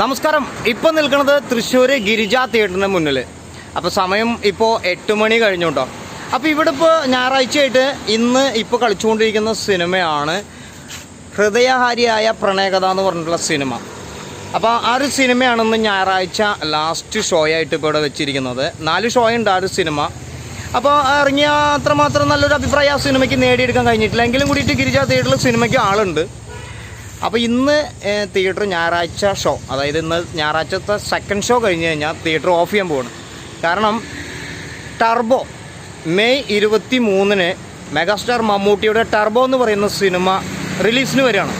നമസ്കാരം. ഇപ്പം നിൽക്കുന്നത് തൃശ്ശൂർ ഗിരിജ തിയേറ്ററിന് മുന്നിൽ അപ്പോൾ സമയം ഇപ്പോൾ എട്ട് മണി കഴിഞ്ഞുണ്ടോ അപ്പൊ അപ്പോൾ ഇവിടെ ഇപ്പോ ഞായറാഴ്ചയായിട്ട് ഇന്ന് ഇപ്പൊ കളിച്ചുകൊണ്ടിരിക്കുന്ന സിനിമയാണ് ഹൃദയഹാരിയായ പ്രണയകഥ എന്ന് പറഞ്ഞിട്ടുള്ള സിനിമ. അപ്പോൾ ആ ഒരു സിനിമയാണ് ഇന്ന് ഞായറാഴ്ച ലാസ്റ്റ് ഷോ ആയിട്ട് ഇപ്പോൾ ഇവിടെ വെച്ചിരിക്കുന്നത്. നാല് ഷോ ഉണ്ട് ആ ഒരു സിനിമ. അപ്പോൾ ഇറങ്ങിയ അത്രമാത്രം നല്ലൊരു അഭിപ്രായം ആ സിനിമയ്ക്ക് നേടിയെടുക്കാൻ കഴിഞ്ഞിട്ടില്ല. എങ്കിലും കൂടിയിട്ട് ഗിരിജ തിയേറ്ററിൽ സിനിമയ്ക്ക് ആളുണ്ട്. അപ്പോൾ ഇന്ന് തിയേറ്റർ ഞായറാഴ്ച ഷോ അതായത് ഇന്ന് ഞായറാഴ്ചത്തെ സെക്കൻഡ് ഷോ കഴിഞ്ഞ് കഴിഞ്ഞാൽ തിയേറ്റർ ഓഫ് ചെയ്യാൻ പോവാണ്. കാരണം ടർബോ മെയ് ഇരുപത്തി മൂന്നിന് മെഗാസ്റ്റാർ മമ്മൂട്ടിയുടെ ടർബോ എന്ന് പറയുന്ന സിനിമ റിലീസിന് വരികയാണ്.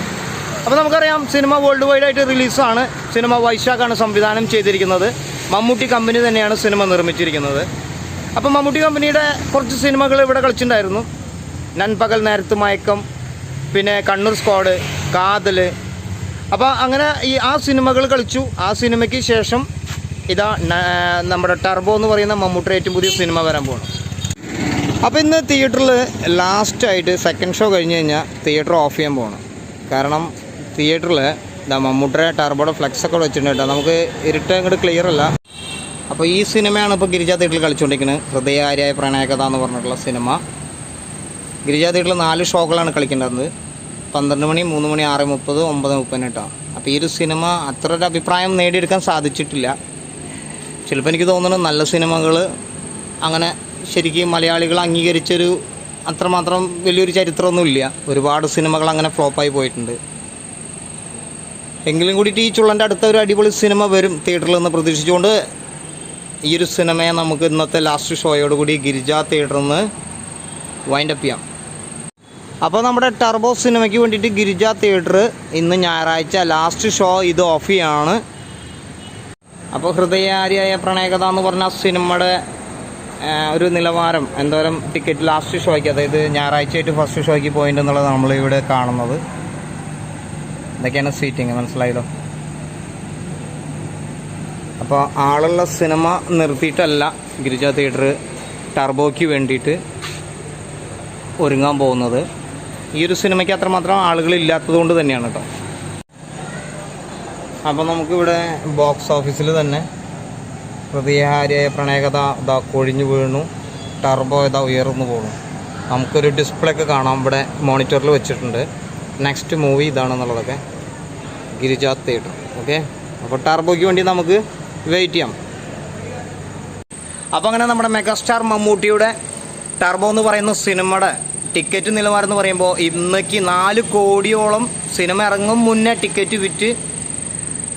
അപ്പോൾ നമുക്കറിയാം സിനിമ വേൾഡ് വൈഡ് ആയിട്ട് റിലീസാണ് സിനിമ വൈശാഖാണ് സംവിധാനം ചെയ്തിരിക്കുന്നത്. മമ്മൂട്ടി കമ്പനി തന്നെയാണ് സിനിമ നിർമ്മിച്ചിരിക്കുന്നത്. അപ്പോൾ മമ്മൂട്ടി കമ്പനിയുടെ കുറച്ച് സിനിമകൾ ഇവിടെ കളിച്ചിട്ടുണ്ടായിരുന്നു. നൻപകൽ നേരത്ത് മയക്കം പിന്നെ കണ്ണൂർ സ്ക്വാഡ് കാതൽ അപ്പോൾ അങ്ങനെ ഈ ആ സിനിമകൾ കളിച്ചു. ആ സിനിമയ്ക്ക് ശേഷം ഇതാ നമ്മുടെ ടർബോ എന്ന് പറയുന്ന മമ്മൂട്ടി ഏറ്റവും പുതിയ സിനിമ വരാൻ പോകണം അപ്പോൾ ഇന്ന് തിയേറ്ററിൽ ലാസ്റ്റായിട്ട് സെക്കൻഡ് ഷോ കഴിഞ്ഞ് കഴിഞ്ഞാൽ തിയേറ്റർ ഓഫ് ചെയ്യാൻ പോകണം കാരണം തിയേറ്ററിൽ ഇതാ മമ്മൂട്ടിയുടെ ടർബോയുടെ ഫ്ലെക്സ് ഒക്കെ വെച്ചിട്ടുണ്ട് കേട്ടോ. നമുക്ക് ഇരുട്ട് അങ്ങോട്ട് ക്ലിയർ അല്ല. അപ്പോൾ ഈ സിനിമയാണ് ഇപ്പോൾ ഗിരിജ തിയേറ്ററിൽ കളിച്ചുകൊണ്ടിരിക്കുന്നത് ഹൃദയകാരിയായ പ്രണയകഥ എന്ന് പറഞ്ഞിട്ടുള്ള സിനിമ. ഗിരിജ തിയേറ്ററിൽ നാല് ഷോകളാണ് കളിക്കേണ്ടത്. പന്ത്രണ്ട് മണി മൂന്ന് മണി ആറ് മുപ്പത് ഒമ്പത് മുപ്പതിന് കേട്ടോ അപ്പോൾ ഈ ഒരു സിനിമ അത്ര ഒരു അഭിപ്രായം നേടിയെടുക്കാൻ സാധിച്ചിട്ടില്ല. ചിലപ്പോൾ എനിക്ക് തോന്നുന്നു നല്ല സിനിമകൾ അങ്ങനെ ശരിക്കും മലയാളികൾ അംഗീകരിച്ചൊരു അത്രമാത്രം വലിയൊരു ചരിത്രമൊന്നുമില്ല. ഒരുപാട് സിനിമകൾ അങ്ങനെ ഫ്ലോപ്പായി പോയിട്ടുണ്ട്. എങ്കിലും കൂടിയിട്ട് ഈ ചുള്ളന്റെ അടുത്ത ഒരു അടിപൊളി സിനിമ വരും തിയേറ്ററിൽ നിന്ന് പ്രതീക്ഷിച്ചുകൊണ്ട് ഈ ഒരു സിനിമയെ നമുക്ക് ഇന്നത്തെ ലാസ്റ്റ് ഷോയോടുകൂടി ഗിരിജ തിയേറ്ററിൽ നിന്ന് വൈൻഡപ്പ് ചെയ്യാം. അപ്പോൾ നമ്മുടെ ടർബോ സിനിമയ്ക്ക് വേണ്ടിയിട്ട് ഗിരിജ തിയേറ്റർ ഇന്ന് ഞായറാഴ്ച ലാസ്റ്റ് ഷോ ഇത് ഓഫ് ചെയ്യാണ്. അപ്പോൾ ഹൃദയാരിയായ പ്രണയകഥ എന്ന് പറഞ്ഞ സിനിമയുടെ ഒരു നിലവാരം എന്തോരം ടിക്കറ്റ് ലാസ്റ്റ് ഷോയ്ക്ക് അതായത് ഞായറാഴ്ചയായിട്ട് ഫസ്റ്റ് ഷോയ്ക്ക് പോയിന്റ് എന്നുള്ളത് നമ്മളിവിടെ കാണുന്നത്. ഇതൊക്കെയാണ് സീറ്റിങ് മനസ്സിലായല്ലോ? അപ്പോൾ ആളുള്ള സിനിമ നിർത്തിയിട്ടല്ല ഗിരിജ തിയേറ്റർ ടർബോയ്ക്ക് വേണ്ടിയിട്ട് ഒരുങ്ങാൻ പോകുന്നത്. ഈ ഒരു സിനിമയ്ക്ക് അത്രമാത്രം ആളുകൾ ഇല്ലാത്തത് കൊണ്ട് തന്നെയാണ് കേട്ടോ. അപ്പോൾ നമുക്കിവിടെ ബോക്സ് ഓഫീസിൽ തന്നെ ഹൃദയഹാരിയായ പ്രണയകഥ ഇതാ കൊഴിഞ്ഞു വീണു ടർബോ ഇതാ ഉയർന്നു പോകുന്നു നമുക്കൊരു ഡിസ്പ്ലേ ഒക്കെ കാണാം ഇവിടെ മോണിറ്ററിൽ വെച്ചിട്ടുണ്ട്. നെക്സ്റ്റ് മൂവി ഇതാണെന്നുള്ളതൊക്കെ ഗിരിജ തിയേറ്റർ ഓക്കെ അപ്പോൾ ടർബോയ്ക്ക് വേണ്ടി നമുക്ക് വെയിറ്റ് ചെയ്യാം. അപ്പോൾ അങ്ങനെ നമ്മുടെ മെഗാസ്റ്റാർ മമ്മൂട്ടിയുടെ ടർബോ എന്ന് പറയുന്ന സിനിമയുടെ ടിക്കറ്റ് നിലവാരം എന്ന് പറയുമ്പോൾ ഇന്നേക്ക് നാല് കോടിയോളം സിനിമ ഇറങ്ങും മുന്നേ ടിക്കറ്റ് വിറ്റ്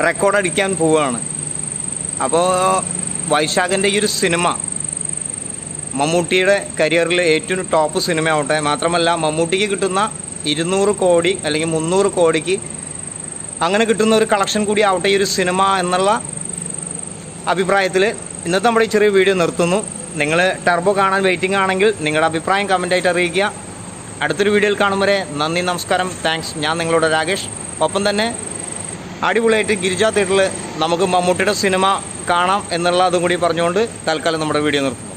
റെക്കോർഡ് അടിക്കാൻ പോവുകയാണ്. അപ്പോൾ വൈശാഖന്റെ ഈ ഒരു സിനിമ മമ്മൂട്ടിയുടെ കരിയറിൽ ഏറ്റവും ടോപ്പ് സിനിമ ആവട്ടെ മാത്രമല്ല മമ്മൂട്ടിക്ക് കിട്ടുന്ന ഇരുന്നൂറ് കോടി അല്ലെങ്കിൽ മുന്നൂറ് കോടിക്ക് അങ്ങനെ കിട്ടുന്ന ഒരു കളക്ഷൻ കൂടി ആവട്ടെ ഈ ഒരു സിനിമ എന്നുള്ള അഭിപ്രായത്തിൽ ഇന്നത്തെ നമ്മുടെ ഈ ചെറിയ വീഡിയോ നിർത്തുന്നു. നിങ്ങൾ ടർബോ കാണാൻ വെയിറ്റിംഗ് ആണെങ്കിൽ നിങ്ങളുടെ അഭിപ്രായം കമന്റായിട്ട് അറിയിക്കുക. അടുത്തൊരു വീഡിയോയിൽ കാണും വരെ നന്ദി നമസ്കാരം. താങ്ക്സ് ഞാൻ നിങ്ങളുടെ രാകേഷ്. ഒപ്പം തന്നെ അടിപൊളിയായിട്ട് ഗിരിജ തിയേറ്ററിൽ നമുക്ക് മമ്മൂട്ടിയുടെ സിനിമ കാണാം എന്നുള്ള അതും കൂടി പറഞ്ഞുകൊണ്ട് തൽക്കാലം നമ്മുടെ വീഡിയോ നിർത്തും